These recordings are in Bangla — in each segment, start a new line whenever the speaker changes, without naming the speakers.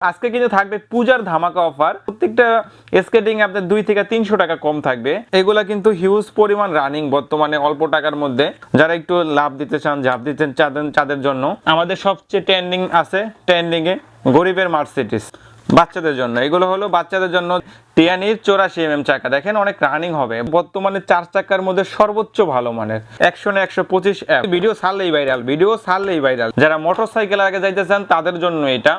আজকে কিন্তু থাকবে পূজার ধামাকা অফার প্রত্যেকটা স্কেটিং আপনার দুই থেকে তিনশো টাকা কম থাকবে। এগুলা কিন্তু হিউজ পরিমাণ রানিং বর্তমানে অল্প টাকার মধ্যে। যারা একটু লাভ দিতে চান, ঝাঁপ দিতে চান চাঁদের জন্য। আমাদের সবচেয়ে ট্রেন্ডিং আছে ট্রেন্ডিং এ গরিবের মার্সিডিস বাচ্চাদের জন্য। এগুলো হলো বাচ্চাদের জন্য টিয়ানির চৌরাশি এম চাকা। দেখেন অনেক রানিং হবে। বর্তমানে চার চাকার মধ্যে সর্বোচ্চ ভালো মানের। একশো না একশো পঁচিশ ভিডিও ছাড়লেই ভাইরাল ভিডিও ছাড়লেই ভাইরাল যারা মোটর সাইকেল আগে যাইতে চান, তাদের জন্য এটা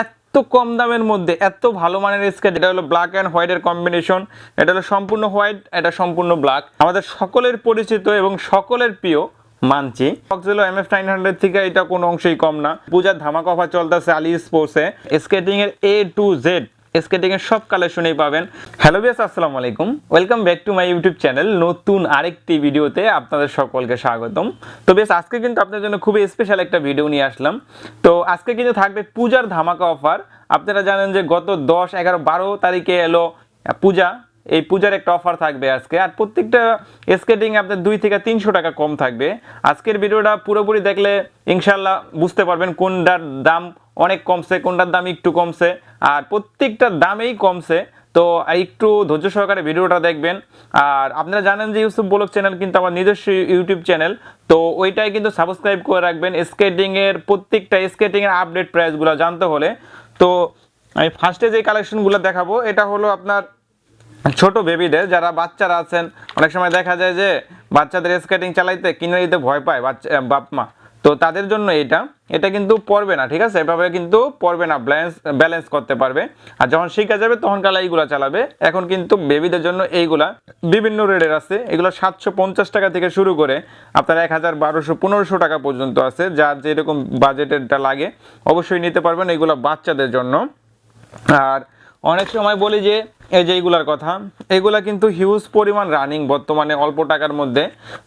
এত কম দামের মধ্যে, এত ভালো মানের স্কেট এটা হলো ব্ল্যাক অ্যান্ড হোয়াইটের কম্বিনেশন এটা হলো সম্পূর্ণ হোয়াইট এটা সম্পূর্ণ ব্ল্যাক আমাদের সকলের পরিচিত এবং সকলের প্রিয় মানছি Oxelo M F nine hundred থেকে এটা কোনো অংশেই কম না। পূজার ধামাকা অফার চলতেছে আলি স্পোর্টসে স্কেটিং এর এ টু জেড স্কেটিং এর সব কালেকশনেই পাবেন। হ্যালো বিয়াস আসসালামু আলাইকুম। Welcome back to my YouTube channel নতুন আরেকটি ভিডিওতে আপনাদের সকলকে স্বাগতম। তো বেশ, আজকে কিন্তু আপনাদের জন্য খুবই স্পেশাল একটা ভিডিও নিয়ে আসলাম। তো আজকে কিন্তু থাকবে পূজার ধামাকা অফার আপনারা জানেন যে গত দশ, এগারো, বারো তারিখে এলো পূজা। এই পূজার একটা অফার থাকবে আজকে। আর প্রত্যেকটা স্কেটিং আপনার দুই থেকে তিনশো টাকা কম থাকবে। আজকের ভিডিওটা পুরোপুরি দেখলে ইনশাল্লাহ বুঝতে পারবেন কোনটার দাম অনেক কমছে, কোনটার দাম একটু কমছে, আর প্রত্যেকটার দামেই কমছে। তো একটু ধৈর্য সহকারে ভিডিওটা দেখবেন। আর আপনারা জানেন যে ইউসুফ ব্লগ চ্যানেল কিন্তু আমার নিজস্ব ইউটিউব চ্যানেল তো ওইটাই কিন্তু সাবস্ক্রাইব করে রাখবেন স্কেটিংয়ের প্রত্যেকটা স্কেটিংয়ের আপডেট প্রাইসগুলো জানতে হলে। তো আমি ফার্স্টে যে কালেকশনগুলো দেখাবো, এটা হলো আপনার ছোট বেবিদের যারা বাচ্চারা আছেন, অনেক সময় দেখা যায় যে বাচ্চাদের স্কেটিং চালাইতে কিনে দিতে ভয় পায় বাচ্চা বাপ মা তো তাদের জন্য এটা এটা কিন্তু পড়বে না, ঠিক আছে? এভাবে কিন্তু পড়বে না ব্যালেন্স ব্যালেন্স করতে পারবে। আর যখন শিখে যাবে, তখন কালা এইগুলা চালাবে। এখন কিন্তু বেবিদের জন্য এইগুলা বিভিন্ন রেটের আছে। এগুলো সাতশো পঞ্চাশ টাকা থেকে শুরু করে আপনার এক হাজার বারোশো পনেরোশো টাকা পর্যন্ত আছে। যার যেরকম বাজেটেরটা লাগে, অবশ্যই নিতে পারবেন এগুলো বাচ্চাদের জন্য। আর অনেক সময় বলি যে, এই যে এইগুলার কথা, এগুলা কিন্তু হিউজ পরিমাণ রানিং বর্তমানে অল্প টাকার মধ্যে।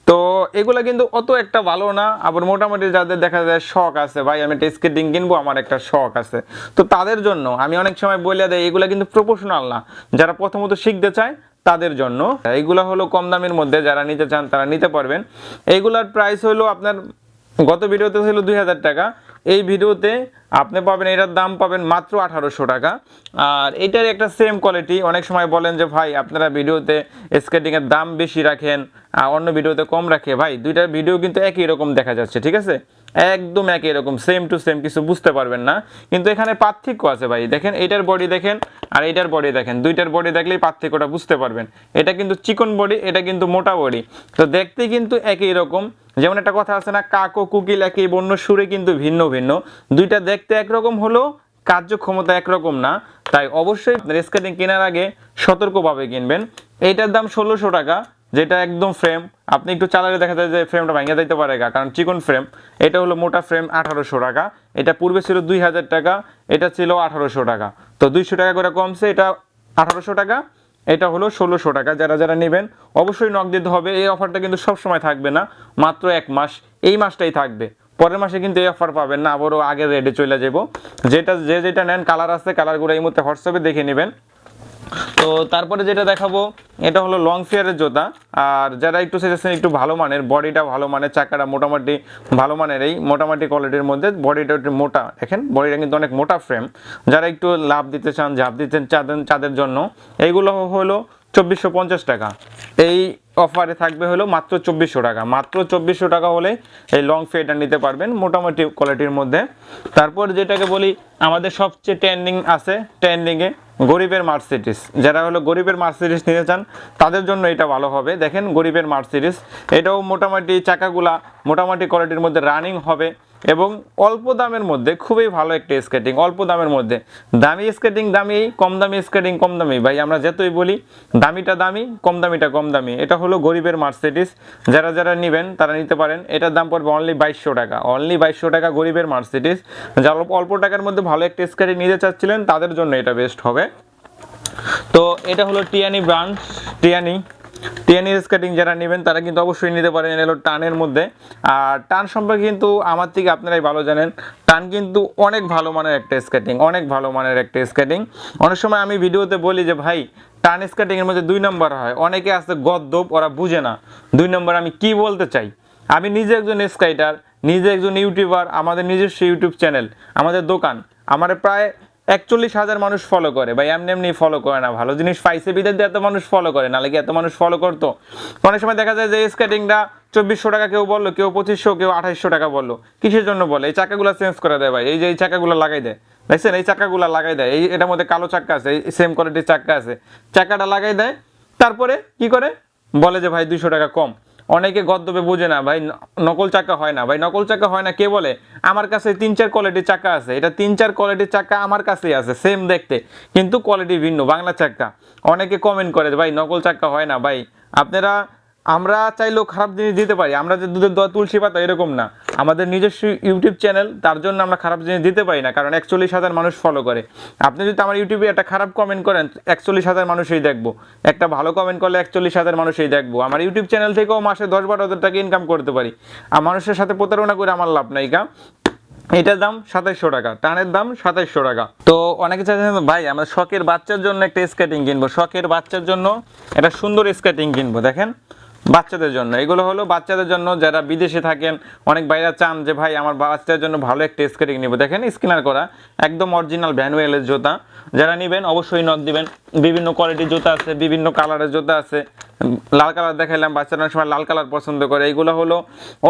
তো এগুলা কিন্তু অত একটা ভালো না, আবার মোটামুটি যাদের দেখা যায় শখ আছে, ভাই, আমি একটা স্কেটিং কিনবো, আমার একটা শখ আছে। তো তাদের জন্য, আমি অনেক সময় বলে দেয় এগুলা কিন্তু প্রফেশনাল না। যারা প্রথমত শিখতে চায়, তাদের জন্য। এইগুলা হলো কম দামের মধ্যে, যারা নিতে চান, তারা নিতে পারবেন। এইগুলার প্রাইস হলো আপনার গত ভিডিওতে ছিল দুই হাজার টাকা। এই ভিডিওতে আপনি পাবেন, এটার দাম পাবেন মাত্র আঠারোশো টাকা। আর এটার একটা সেম কোয়ালিটি অনেক সময় বলেন যে, ভাই, আপনারা ভিডিওতে স্কেটিংয়ের দাম বেশি রাখেন আর অন্য ভিডিওতে কম রাখে। ভাই দুইটার ভিডিও কিন্তু একই রকম দেখা যাচ্ছে, ঠিক আছে? একদম একই রকম সেম টু সেম কিছু বুঝতে পারবেন না। কিন্তু এখানে পার্থক্য আছে ভাই, দেখেন এটার বডি দেখেন আর এটার বডি দেখেন। দুইটার বডি দেখলেই পার্থক্যটা বুঝতে পারবেন। এটা কিন্তু চিকন বডি এটা কিন্তু মোটা বডি তো দেখতে কিন্তু একই রকম। যেমন একটা কথা আছে না, কাকো কুকিল একই বন্য, সুরে কিন্তু ভিন্ন ভিন্ন। দুইটা দেখতে একরকম হলেও কার্যক্ষমতা একরকম না, তাই অবশ্যই স্কেটিং কেনার আগে সতর্কভাবে কিনবেন। এইটার দাম ষোলোশো টাকা, যেটা একদম ফ্রেম আপনি একটু চালালে দেখা যায় যে ফ্রেমটা ভেঙে যাইতে পারে গা, কারণ চিকন ফ্রেম এটা হলো মোটা ফ্রেম আঠারোশো টাকা। এটা পূর্বে ছিল দুই হাজার টাকা, এটা ছিল আঠারোশো টাকা। তো দুইশো টাকা করে কমছে, এটা আঠারোশো টাকা, এটা হলো ষোলোশো টাকা। যারা যারা নেবেন, অবশ্যই নক দিতে হবে। এই অফারটা কিন্তু সব সময় থাকবে না, মাত্র এক মাস। এই মাসটাই থাকবে। পরের মাসে কিন্তু এই অফার পাবেন না, আবারও আগের রেডে চলে যাব। যেটা, যে যেটা নেন কালার আছে কালারগুলো এই মুহূর্তে হোয়াটসঅ্যাপে দেখে নেবেন। তো তারপরে যেটা দেখাবো, এটা হলো লং ফেয়ারের জুতা। আর যারা একটু সেজেছেন একটু ভালো মানের বডিটা ভালো মানের, চাকাটা মোটামুটি ভালো মানের, এই মোটামুটি কোয়ালিটির মধ্যে বডিটা একটু মোটা। দেখেন বডিটা কিন্তু অনেক মোটা ফ্রেম যারা একটু লাভ দিতে চান, ঝাঁপ দিতে চান চাঁদের জন্য এইগুলো হলো চব্বিশশো পঞ্চাশ টাকা। এই অফারে থাকবে হলো মাত্র চব্বিশশো টাকা। মাত্র চব্বিশশো টাকা হলে এই লং ফেটা নিতে পারবেন মোটামুটি কোয়ালিটির মধ্যে। তারপর যেটাকে বলি, আমাদের সবচেয়ে ট্রেন্ডিং আছে ট্রেন্ডিংয়ে গরিবের মার্সিডিস যারা হলো গরিবের মার্সিডিস নিতে চান, তাদের জন্য এটা ভালো হবে। দেখেন গরিবের মার্সিডিস এটাও মোটামুটি চাকাগুলা মোটামুটি কোয়ালিটির মধ্যে রানিং হবে। এবং অল্প দামের মধ্যে খুবই ভালো একটা স্কেটিং অল্প দামের মধ্যে। দামি স্কেটিং দামি, কম দামি স্কেটিং কম দামি। ভাই, আমরা যতই বলি, দামিটা দামি, কম দামিটা কম দামি। এটা হলো গরিবের মার্সিডিস যারা যারা নেবেন, তারা নিতে পারেন। এটার দাম পড়বে অনলি বাইশশো টাকা। অনলি বাইশশো টাকা গরিবের মার্সিডিস যারা অল্প- টাকার মধ্যে ভালো একটা স্কেটিং নিতে চাচ্ছিলেন, তাদের জন্য এটা বেস্ট হবে। তো এটা হলো টিয়ানি ব্রাঞ্চ টিয়ানি টিয়ানি স্কেটিং যারা নেবেন, তারা কিন্তু অবশ্যই নিতে পারেন। এলো টানের মধ্যে। আর টান সম্পর্কে কিন্তু আমার থেকে আপনারাই ভালো জানেন। টান কিন্তু অনেক ভালো মানের একটা স্কেটিং, অনেক ভালো মানের একটা স্কেটিং। অনেক সময় আমি ভিডিওতে বলি যে, ভাই, টান স্কেটিং এর মধ্যে দুই নম্বর হয়। অনেকে আছে গদ্দপ, ওরা বুঝে না। দুই নম্বর আমি কি বলতে চাই? আমি নিজে একজন স্কাইটার নিজে একজন ইউটিউবার, আমাদের নিজস্ব ইউটিউব চ্যানেল, আমাদের দোকান। আমার প্রায় একচল্লিশ হাজার মানুষ ফলো করে। ভাই, এমনি এমনি ফলো করে না, ভালো জিনিস পাইছে বিদের এত মানুষ ফলো করে, নাহলে কি এত মানুষ ফলো করতো? অনেক সময় দেখা যায় যে স্কেটিংটা চব্বিশশো টাকা কেউ বলল, কেউ পঁচিশশো, কেউ আঠাইশশো টাকা বলল। কিসের জন্য বলে? এই চাকাগুলো চেঞ্জ করে দেয় ভাই, এই যে এই চাকাগুলো লাগাই দেয়। দেখছেন? এই চাকাগুলো লাগাই দেয়, এই এটার মধ্যে কালো চাক্কা আছে, এই সেম কোয়ালিটির চাক্কা আছে। চাকাটা লাগাই দেয়, তারপরে কি করে? বলে যে ভাই, দুইশো টাকা কম। অনেকে গদ্যবে বোঝে না, ভাই নকল চাকা হয় না। ভাই, নকল চাকা হয় না, কে বলে? আমার কাছে তিন চার কোয়ালিটির চাকা আছে। এটা তিন চার কোয়ালিটির চাকা আমার কাছেই আছে সেম দেখতে, কিন্তু কোয়ালিটি ভিন্ন, বাংলা চাকা। অনেকে কমেন্ট করে ভাই, নকল চাকা হয় না। ভাই, আপনারা আমরা চাইলেও খারাপ জিনিস দিতে পারি। আমরা যে দুধের দোয়া তুলসী পাতা এরকম না। আমাদের নিজস্ব ইউটিউব চ্যানেল তার জন্য আমরা খারাপ জিনিস দিতে পারি না, কারণ একচল্লিশ হাজার মানুষ ফলো করে। আপনি যদি আমার ইউটিউবে একটা খারাপ কমেন্ট করেন, একচল্লিশ হাজার মানুষই দেখব। একটা ভালো কমেন্ট করলে একচল্লিশ হাজার মানুষই দেখব। আমার ইউটিউব চ্যানেল থেকেও মাসে দশ বারো হাজার টাকা ইনকাম করতে পারি। আর মানুষের সাথে প্রতারণা করে আমার লাভ নাই, কা? এটার দাম সাতাইশশো টাকা, টানের দাম সাতাইশশো টাকা। তো অনেকে চাইছেন, ভাই, আমরা শখের বাচ্চার জন্য একটা স্কেটিং কিনবো। শখের বাচ্চার জন্য একটা সুন্দর স্কেটিং কিনবো, দেখেন। বাচ্চাদের জন্য। এগুলো হলো বাচ্চাদের জন্য, যারা বিদেশে থাকেন, অনেক বাইরা চান যে, ভাই, আমার বাচ্চাদের জন্য ভালো একটা স্কেটিং নিব। দেখেন স্কিনার করা, একদম অরিজিনাল ভ্যানুয়েলের জুতা। যারা নেবেন, অবশ্যই নক দিবেন। বিভিন্ন কোয়ালিটির জুতা আছে, বিভিন্ন কালারের জুতা আছে। লাল কালার দেখাইলাম, বাচ্চারা অনেক সময় লাল কালার পছন্দ করে। এইগুলো হলো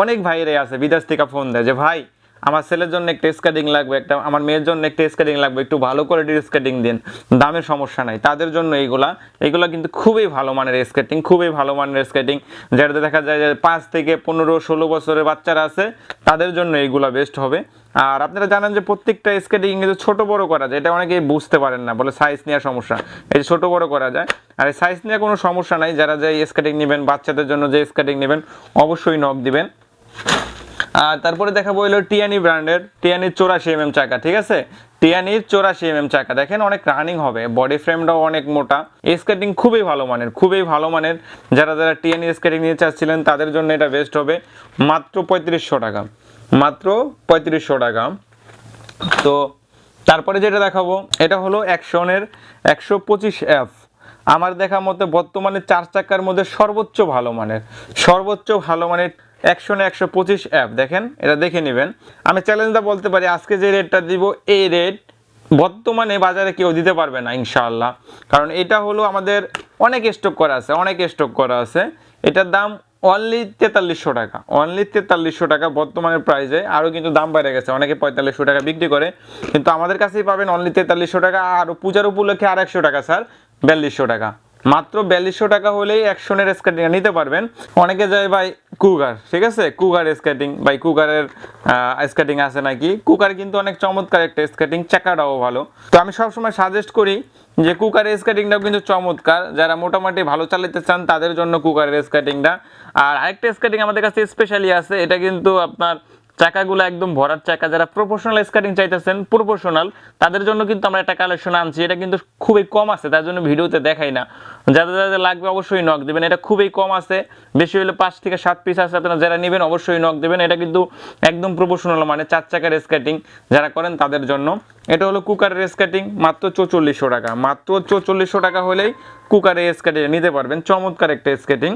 অনেক ভাইরে আছে, বিদেশ থেকে ফোন দেয় যে, ভাই আমার ছেলের জন্য একটা স্কেটিং লাগবে, একটা, আমার মেয়ের জন্য একটা স্কেটিং লাগবে, একটু ভালো কোয়ালিটির স্কেটিং দিন। দামের সমস্যা নাই, তাদের জন্য এইগুলা এইগুলা কিন্তু খুবই ভালো মানের স্কেটিং খুবই ভালো মানের স্কেটিং যেটাতে দেখা যায় যে পাঁচ থেকে পনেরো, ষোলো বছরের বাচ্চারা আছে, তাদের জন্য এইগুলা বেস্ট হবে। আর আপনারা জানেন যে প্রত্যেকটা স্কেটিং কিন্তু ছোট বড় করা যায়, এটা অনেকেই বুঝতে পারেন না, বলে সাইজ নেওয়ার সমস্যা। এই যে ছোট বড় করা যায়, আর এই সাইজ নিয়ে কোনো সমস্যা নাই, যারা যে স্কেটিং নেবেন, বাচ্চাদের জন্য যে স্কেটিং নেবেন, অবশ্যই নখ দিবেন। তারপরে দেখাবো হলো টিয়ানি ব্র্যান্ডের, টিয়ানির চৌরাশি এমএম চাকা, ঠিক আছে? টিয়ানির চৌরাশি এমএম চাকা। দেখেন অনেক রানিং হবে বডি ফ্রেমটাও অনেক মোটা। স্কেটিং খুবই ভালো মানের, খুবই ভালো মানের। যারা যারা টিয়ানি স্কেটিং নিয়ে চাচ্ছিলেন, তাদের জন্য এটা বেস্ট হবে। মাত্র পঁয়ত্রিশশো টাকা, মাত্র পঁয়ত্রিশশো টাকা। তো তারপরে যেটা দেখাবো, এটা হলো অ্যাকশনের একশো পঁচিশ এফ আমার দেখা মতে বর্তমানে চার চাকার মধ্যে সর্বোচ্চ ভালো মানের, সর্বোচ্চ ভালো মানের একশনে একশো পঁচিশ অ্যাপ, দেখেন, এটা দেখে নেবেন। আমি চ্যালেঞ্জটা বলতে পারি, আজকে যে রেটটা দিব, এই রেট বর্তমানে বাজারে কেউ দিতে পারবে না, ইনশাআল্লাহ। কারণ এটা হলো আমাদের অনেক স্টক করা আছে, অনেক স্টক করা আছে। এটার দাম অনলি তেতাল্লিশশো টাকা অনলি তেতাল্লিশশো টাকা বর্তমানে প্রাইসে আরও কিন্তু দাম বেড়ে গেছে, অনেকে পঁয়তাল্লিশশো টাকা বিক্রি করে। কিন্তু আমাদের কাছেই পাবেন অনলি তেতাল্লিশশো টাকা, আর পূজার উপলক্ষে আর একশো টাকা, স্যার, বিয়াল্লিশশো টাকা। মাত্র বিয়াল্লিশশো টাকা হলেই একশনের স্কেটিং নিতে পারবেন। অনেকে যায়, ভাই কুকার ঠিক আছে? কুকার স্কেটিং ভাই কুকারের স্কেটিং আছে নাকি? কুকার কিন্তু অনেক চমৎকার একটা স্কেটিং চাকাটাও ভালো। তো আমি সবসময় সাজেস্ট করি যে কুকারের স্কেটিংটাও কিন্তু চমৎকার। যারা মোটামুটি ভালো চালাতে চান, তাদের জন্য কুকারের স্কেটিংটা আর আরেকটা স্কেটিং আমাদের কাছে স্পেশালি আছে, এটা কিন্তু আপনার চাকাগুলো একদম ভরার চাকা। যারা প্রফেশনাল স্কেটিং চাইতেছেন প্রফেশনাল তাদের জন্য কিন্তু আমরা একটা কালেকশন আনছি। এটা কিন্তু খুবই কম আছে, তার জন্য ভিডিওতে দেখাই না। যাদের যাদের লাগবে অবশ্যই নক দেবেন। এটা খুবই কম আছে, বেশি হলে পাঁচ থেকে সাত পিস আছে আপনারা যারা নেবেন অবশ্যই নক দেবেন। এটা কিন্তু একদম প্রফেশনাল মানে চার চাকার স্কেটিং যারা করেন তাদের জন্য। এটা হলো কুকারের স্কেটিং মাত্র চৌচল্লিশশো টাকা। মাত্র চৌচল্লিশশো টাকা হলেই কুকারের স্কেটিং নিতে পারবেন। চমৎকার একটা স্কেটিং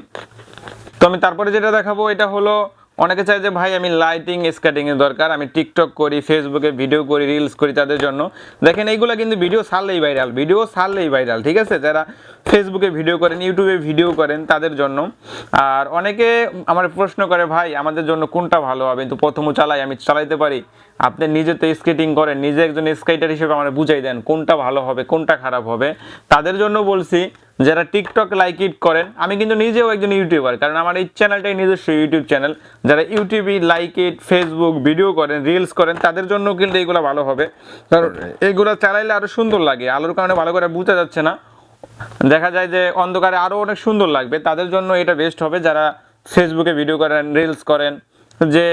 তো আমি তারপরে যেটা দেখাবো, এটা হলো অনেকে চায় যে, ভাই, আমি লাইটিং স্কেটিং এর দরকার। আমি টিকটক করি ফেসবুকে ভিডিও করি রিলস করি তাদের জন্য। দেখেন, এইগুলো কিন্তু ভিডিও ছাড়লেই ভাইরাল ভিডিও ছাড়লেই ভাইরাল ঠিক আছে? যারা ফেসবুকে ভিডিও করেন ইউটিউবে ভিডিও করেন, তাদের জন্য। আর অনেকে আমার প্রশ্ন করে, ভাই, আমাদের জন্য কোনটা ভালো? হবে কিন্তু প্রথমও চালাই, আমি চালাইতে পারি। আপনি নিজে তো স্কেটিং করেন, নিজে একজন স্কেটার হিসেবে আমার বুঝাই দেন, কোনটা ভালো হবে, কোনটা খারাপ হবে। তাদের জন্য বলছি যারা টিকটক লাইক ইট করেন, আমি কিন্তু নিজেও একজন ইউটিউবার কারণ আমার এই চ্যানেলটাই নিজস্ব ইউটিউব চ্যানেল যারা ইউটিউবে লাইক ইট ফেসবুক ভিডিও করেন রিলস করেন, তাদের জন্য কিন্তু এইগুলো ভালো হবে। কারণ এইগুলো চালাইলে আরও সুন্দর লাগে, আলোর কারণে ভালো করে বোঝা যাচ্ছে না। দেখা যায় যে অন্ধকারে আরও অনেক সুন্দর লাগবে, তাদের জন্য এটা বেস্ট হবে। যারা ফেসবুকে ভিডিও করেন রিলস করেন, যে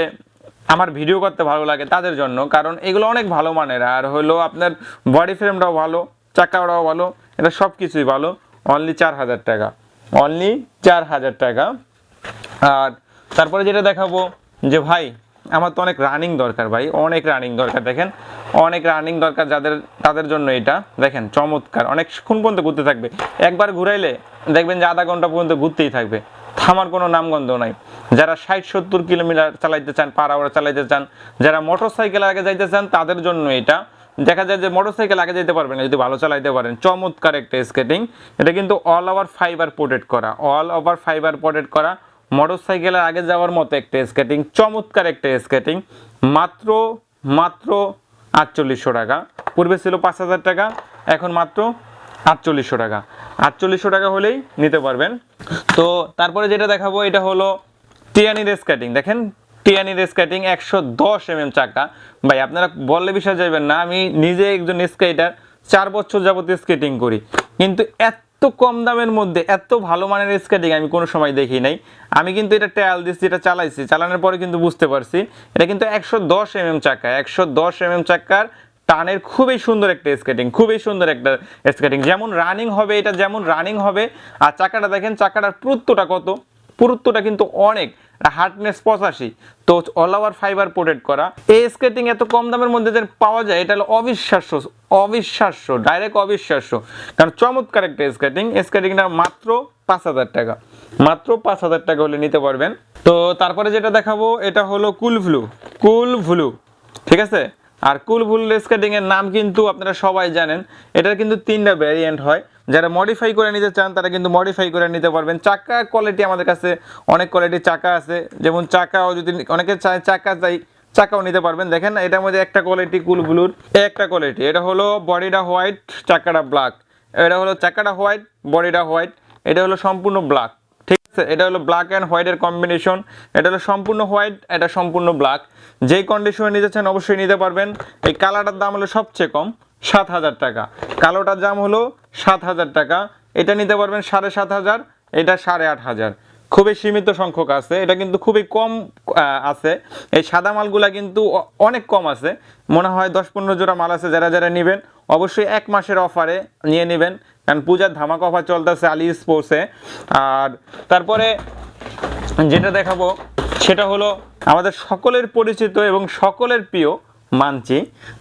আমার ভিডিও করতে ভালো লাগে তাদের জন্য, কারণ এগুলো অনেক ভালো মানের। আর হলো আপনার বডি ফ্রেমটাও ভালো চাকাটাও ভালো, এটা সব কিছুই ভালো। অনলি চার হাজার টাকা। অনলি চার হাজার টাকা। আর তারপরে যেটা দেখাবো, যে ভাই, আমার তো অনেক রানিং দরকার ভাই, অনেক রানিং দরকার, দেখেন। অনেক রানিং দরকার যাদের, তাদের জন্য এটা। দেখেন, চমৎকার। অনেকক্ষণ পর্যন্ত ঘুরতে থাকবে। একবার ঘুরাইলে দেখবেন যে আধা ঘণ্টা পর্যন্ত ঘুরতেই থাকবে। থামার কোনো নামগন্ধ নাই। যারা ষাট সত্তর কিলোমিটার চালাইতে চান, পার আওয়ার চালাইতে চান, যারা মোটর সাইকেল আগে যাইতে চান, তাদের জন্য এটা। দেখা যায় যে মোটরসাইকেল আগে যেতে পারবেন না, যদি ভালো চালাইতে পারেন। চমৎকার একটা স্কেটিং এটা কিন্তু অল ওভার ফাইবার প্রোটেক্ট করা অল ওভার ফাইবার প্রোটেক্ট করা। মোটরসাইকেলের আগে যাওয়ার মতো একটা স্কেটিং চমৎকার একটা স্কেটিং মাত্র মাত্র আটচল্লিশশো টাকা। পূর্বে ছিল পাঁচ হাজার টাকা, এখন মাত্র আটচল্লিশশো টাকা। আটচল্লিশশো টাকা হলেই নিতে পারবেন। তো তারপরে যেটা দেখাবো, এটা হলো টিয়ানির স্কেটিং দেখেন টিয়ানির স্কেটিং একশো দশ এম এম চাকা। ভাই, আপনারা বললে বিষয় যাবেন না, আমি নিজে একজন স্কেটার চার বছর যাবত স্কেটিং করি। কিন্তু এত কম দামের মধ্যে, এত ভালো মানের স্কেটিং আমি কোনো সময় দেখি নাই। আমি কিন্তু এটা ট্রায়াল দিচ্ছি এটা চালাইছি। চালানোর পরে কিন্তু বুঝতে পারছি, এটা কিন্তু একশো দশ এম এম চাকা। একশো দশ এম এম চাকার টানের খুবই সুন্দর একটা স্কেটিং খুবই সুন্দর একটা স্কেটিং যেমন রানিং হবে, এটা যেমন রানিং হবে, আর চাকাটা দেখেন, চাকাটার পুরুত্বটা কত? পুরুত্বটা কিন্তু অনেক হার্ডনেস পঁচাশি। তো অল ওভার ফাইবার প্রোটেক্ট করা। এই স্কেটিং এত কম দামের মধ্যে যে পাওয়া যায়, এটা হলো অবিশ্বাস্য অবিশ্বাস্য ডাইরেক্ট অবিশ্বাস্য। কারণ চমৎকার একটা স্কেটিং স্কেটিংটা মাত্র পাঁচ হাজার টাকা। মাত্র পাঁচ হাজার টাকা হলে নিতে পারবেন। তো তারপরে যেটা দেখাবো, এটা হলো কুল ভ্লু কুল ভ্লু, ঠিক আছে? আর কুল ভুল স্কেটিং এর নাম কিন্তু আপনারা সবাই জানেন, এটার কিন্তু তিনটা ভ্যারিয়েন্ট হয়। যারা মডিফাই করে নিতে চান, তারা কিন্তু মডিফাই করে নিতে পারবেন। চাকা কোয়ালিটি আমাদের কাছে অনেক কোয়ালিটির চাকা আছে। যেমন চাকাও যদি অনেকে চায়, চাকা চাই, চাকাও নিতে পারবেন। দেখেন এটার মধ্যে একটা কোয়ালিটি কুল ব্লুর একটা কোয়ালিটি এটা হলো বডিটা হোয়াইট চাকাটা ব্ল্যাক এটা হলো চাকাটা হোয়াইট বডিটা হোয়াইট এটা হলো সম্পূর্ণ ব্ল্যাক ঠিক আছে? এটা হলো ব্ল্যাক অ্যান্ড হোয়াইটের কম্বিনেশন এটা হলো সম্পূর্ণ হোয়াইট এটা সম্পূর্ণ ব্ল্যাক যেই কন্ডিশনে নিতে চান, অবশ্যই নিতে পারবেন। এই কালারটার দাম হলো সবচেয়ে কম। সাত হাজার টাকা। কালোটার দাম হলো সাত হাজার টাকা। এটা নিতে পারবেন সাড়ে সাত হাজার, এটা সাড়ে আট হাজার। খুবই সীমিত সংখ্যক আছে। এটা কিন্তু খুবই কম আছে। এই সাদা মালগুলা কিন্তু অনেক কম আছে। মনে হয় দশ পনেরো জোড়া মাল আছে যারা যারা নেবেন, অবশ্যই এক মাসের অফারে নিয়ে নেবেন। কারণ পূজার ধামাক অফার চলতেছে আলি স্পোর্টসে আর তারপরে যেটা দেখাবো, সেটা হলো আমাদের সকলের পরিচিত এবং সকলের প্রিয় মানচি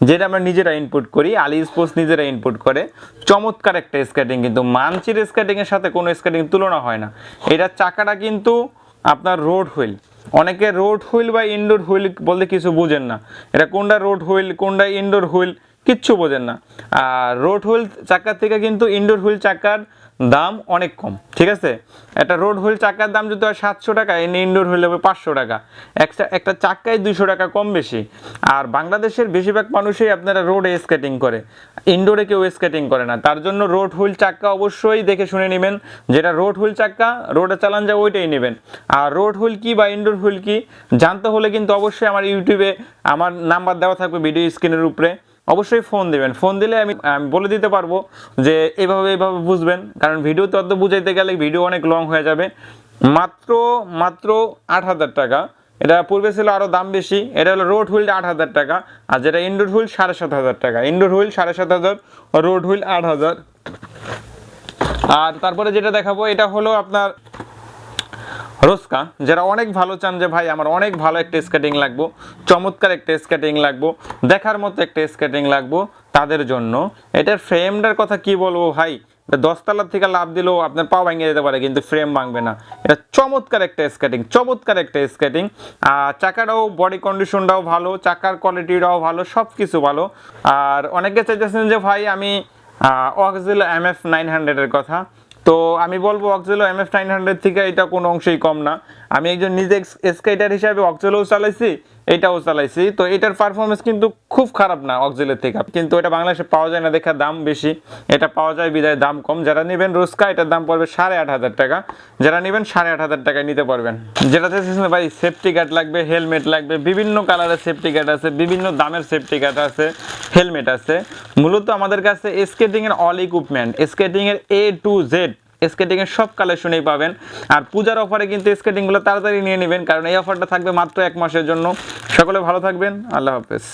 যেটা আমরা নিজেরা ইনপুট করি, আলি স্পোর্টস নিজেরা ইনপুট করে। চমৎকার একটা স্কেটিং কিন্তু মানচির স্কেটিং এর সাথে কোনো স্কেটিং তুলনা হয় না। এটার চাকাটা কিন্তু আপনার রোড হুইল অনেকে রোড হুইল বা ইনডোর হুইল বলতে কিছু বুঝেন না। এটা কোনটা রোড হুইল কোনটা ইনডোর হুইল কিচ্ছু বোঝেন না। আর রোড হুইল চাকার থেকে কিন্তু ইনডোর হুইল চাকার দাম অনেক কম, ঠিক আছে? একটা রোড হুইল চাকার দাম যদি হয় সাতশো টাকা, এনে ইনডোর হুইল হবে পাঁচশো টাকা। একটা একটা চাক্কায় দুইশো টাকা কম বেশি। আর বাংলাদেশের বেশিরভাগ মানুষই আপনারা রোডে স্কেটিং করে। ইনডোরে কেউ স্কেটিং করে না। তার জন্য রোড হুইল চাক্কা অবশ্যই দেখে শুনে নেবেন। যেটা রোড হুইল চাক্কা রোডে চালান যায় ওইটাই নেবেন। আর রোড হুইল কি বা ইনডোর হুইল কি, জানতে হলে কিন্তু অবশ্যই আমার ইউটিউবে আমার নাম্বার দেওয়া থাকবে ভিডিও স্ক্রিনের উপরে। অবশ্যই ফোন দিবেন। ফোন দিলে আমি আমি বলে দিতে পারব যে এভাবে এভাবে বুঝবেন। কারণ ভিডিও তত বুঝাইতে গেলে ভিডিও অনেক লং হয়ে যাবে। মাত্র মাত্র আট হাজার টাকা। এটা পূর্বে ছিল আরও দাম বেশি। এটা হলো রোড হুইল আট হাজার টাকা। আর যেটা ইনডোর হুইল সাড়ে সাত হাজার টাকা। ইনডোর হুইল সাড়ে সাত হাজার। রোড হুইল আট হাজার। আর তারপরে যেটা দেখাবো, এটা হলো আপনার রোস্কা যারা অনেক ভালো চান যে ভাই আমার অনেক ভালো একটা স্কেটিং লাগবো, চমৎকার একটা স্কেটিং লাগবো, দেখার মতো একটা স্কেটিং লাগবো, তাদের জন্য। এটার ফ্রেমটার কথা কি বলব ভাই? দশতলার থেকে লাভ দিলেও আপনার পা ভেঙে যেতে পারে, কিন্তু ফ্রেম ভাঙবে না। এটা চমৎকার একটা স্কেটিং চমৎকার একটা স্কেটিং আর চাকাটাও বডি কন্ডিশনটাও ভালো, চাকার কোয়ালিটিটাও ভালো সব কিছু ভালো। আর অনেকে চাইতেছেন যে ভাই আমি অক্সিল এম এফ নাইন হান্ড্রেডের কথা। তো আমি বলব Oxelo M F nine hundred থেকে এটা কোনো অংশেই কম না। আমি একজন নিজে স্কেটার হিসাবে অক্সেলোও চালাইছি। এটাও চালাইছি। তো এটার পারফরমেন্স কিন্তু খুব খারাপ না অক্সিলের থেকে। কিন্তু এটা বাংলাদেশে পাওয়া যায় না দেখা দাম বেশি। এটা পাওয়া যায় বিদায় দাম কম। যারা নেবেন রোস্কা এটার দাম পড়বে সাড়ে আট হাজার টাকা। যারা নেবেন সাড়ে আট হাজার টাকায় নিতে পারবেন। যেটা চাইছেন ভাই সেফটি গার্ড লাগবে হেলমেট লাগবে, বিভিন্ন কালারের সেফটি গার্ড আছে, বিভিন্ন দামের সেফটি গার্ড আছে হেলমেট আছে। মূলত আমাদের কাছে স্কেটিংয়ের অল ইকুইপমেন্ট স্কেটিংয়ের এ টু জেড স্কেটিং এর সব কালেকশনেই পাবেন। আর পূজার অফারে কিন্তু স্কেটিংগুলো তাড়াতাড়ি নিয়ে নেবেন, কারণ এই অফারটা থাকবে মাত্র এক মাসের জন্য। সকলে ভালো থাকবেন, আল্লাহ হাফেজ।